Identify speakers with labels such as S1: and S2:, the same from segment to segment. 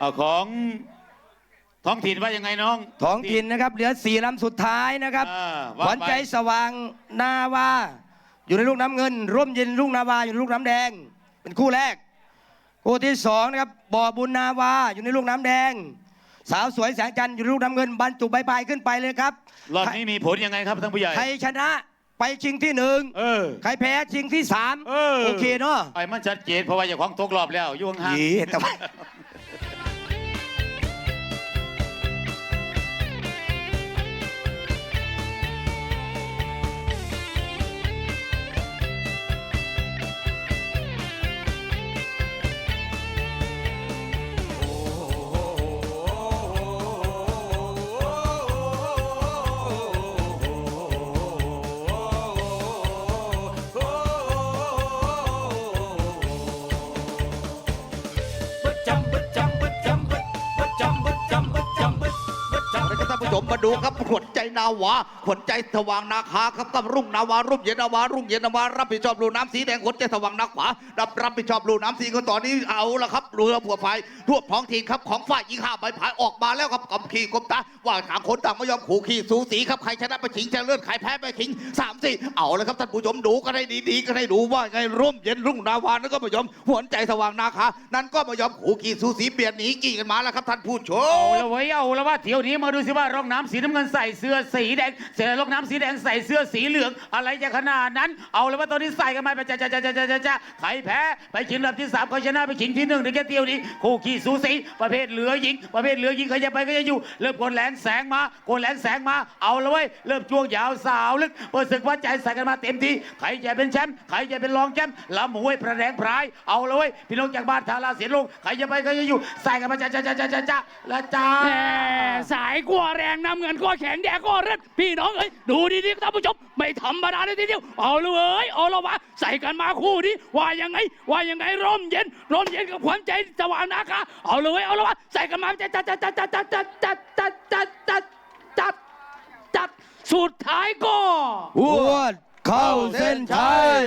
S1: เอาของท้องถิ่นว่ายังไงน้อง
S2: ท้องถิ่นนะครับเหลือสี่ลำสุดท้ายนะครับ
S1: อ่า
S2: ขวัญใจสว่างนาวา อยู่ในลูกน้ำเงิน ร่มเย็นลูกนาวาอยู่ในลูกน้ำแดง เป็นคู่แรก คู่ที่สองนะครับบ่อบุญนาวาอยู่ในลูกน้ำแดง สาวสวยแสงจันทร์อยู่ในลูกน้ำเงินบรรจุใบพายขึ้นไปเลยครับ
S1: รอบนี้มีผลยังไงครับท่านผู้ใหญ่
S2: ใครชนะไปชิงที่หนึ่ง
S1: เออ
S2: ใครแพ้ชิงที่สาม
S1: เออ
S2: โอเคเนาะ
S1: ไอ้มันชัดเจนเพราะว่าอย่าของตกรอบแล้วอยุ่งห่าง
S2: หยีแต่ว่า
S3: แล้วก็ท่านผู้ชมมาดูครับขวัญใจนาวาขวัญใจสว่างนาคาครับตั้รุ่งนาวารุ่งเย็นนาวารุ่งเย็นนาวารับผิดชอบรูน้ำสีแดงขวัญใจสว่างนาขวารับรับผิดชอบรูน้ำสีก็ตอนนี้เอาละครับเรือผัวพายทั่วท้องถิ่นครับของฝ่ายยิงห้าใบพายออกมาแล้วครับกำขี่กบตาว่าต่างคนต่างไม่ยอมขู่ขี่สูสีครับใครชนะไปชิงชนะเลิศใครแพ้ไปชิงสามสี่เอาลยครับท่านผู้ชมดูกันให้ดีๆกันให้ดูว่าไงร่มเย็นรุ่งนาวานั่นก็ไม่ยอมขวัญใจสว่างนาคานั้นก็ไม่ยอมขู่ขี่สูสีเปลี่ยนหนีกี่กันมาแล้วครับท่านผู้ช
S1: เอาละเว้เอาละว่าเที่ยวนี้มาดูสิว่าร่องน้ำสีน้ำเงินใส่เสื้อสีแดงเสื้อร่องน้ำสีแดงใส่เสื้อสีเหลืองอะไรจะขนาดนั้น เอาละว่าตอนนี้ใส่กันมาไปจ้าจ้าจ้าจ้าจ้าจ้าใครแพ้ไปชิงลำที่สามใครชนะไปชิงที่หนึ่งในแค่เที่ยวนี้คู่ขี่สูสีประเภทเหลือยิง ประเภทเหลือยิงใครจะไปก็จะอยู่ เริ่มกดแหลงแสงมา กดแหลงแสงมาเอาละเว้ยเริ่มช่วงยาวสาวลึกเปิดศึกวัดใจใส่กันมาเต็มที่ใครจะเป็นแชมป์ใครจะเป็นรองแชมป์ลำห้วยประแดงพรายเอาละเว้ยพี่น้องจากบ้านทาราเสียนลงใครจะไปก็จะอยู่ใส่กันมาจ้าจ้าจ้าจ้าจ้าจ้าและจ้า
S4: สายกว่าแรงงน้ำเงินก็แข็งแดงก็เร็ดพี่น้องเอ้ยดูดีๆท่านผู้ชมไม่ธรรมดาเลยทีเดียวเอาเลยเว้ยเอาละวะใส่กันมาคู่นี้ว่ายังไง ว่ายังไงร่มเย็นร่มเย็นกับขวัญใจสว่างนาคาเอาเลยเว้ยเอาละวะใส่กันมาจัดจัดจัดจัดจัดจัดจัดจัดจัดจัดจัดจัดสุดท้ายก็
S2: พวดเข้าเส้นชัย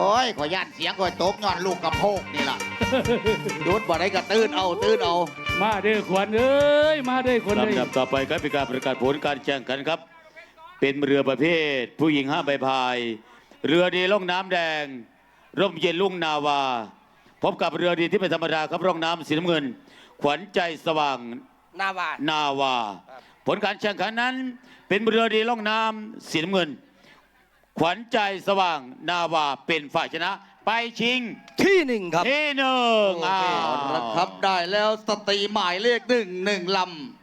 S3: อ้ยขอย่านเสียงขอยตกย้อนลูกกระโพกนี่ล่ะดูดบ่ได้ก็ตื่นเอาตื่นเอา
S4: มาเด้อขวัญเอ้ยมาเด้อคนเอ้ย
S1: ลำดับต่อไปครับเป็นการประกาศผลการแข่งขันครับ เป็นเรือประเภท ผู้หญิงห้าใบพาย เรือดีล่องน้ำแดง ร่มเย็นลุ่งนาวา พบกับเรือดีที่เป็นธรรมดาครับร่องน้ำสีน้ำเงิน ขวัญใจสว่าง
S2: นาวานา
S1: วา ผลการแข่งขันนั้น เป็นเรือดีล่องน้ำสีน้ำเงิน ขวัญใจสว่างนาวาเป็นฝ่ายชนะ ไปชิง
S2: ที่หนึ่งครับ
S1: ที่หนึ่ง
S2: โอเค
S1: อ้าว
S3: ครับได้แล้วสตรีหมายเลขหนึ่งหนึ่งลำ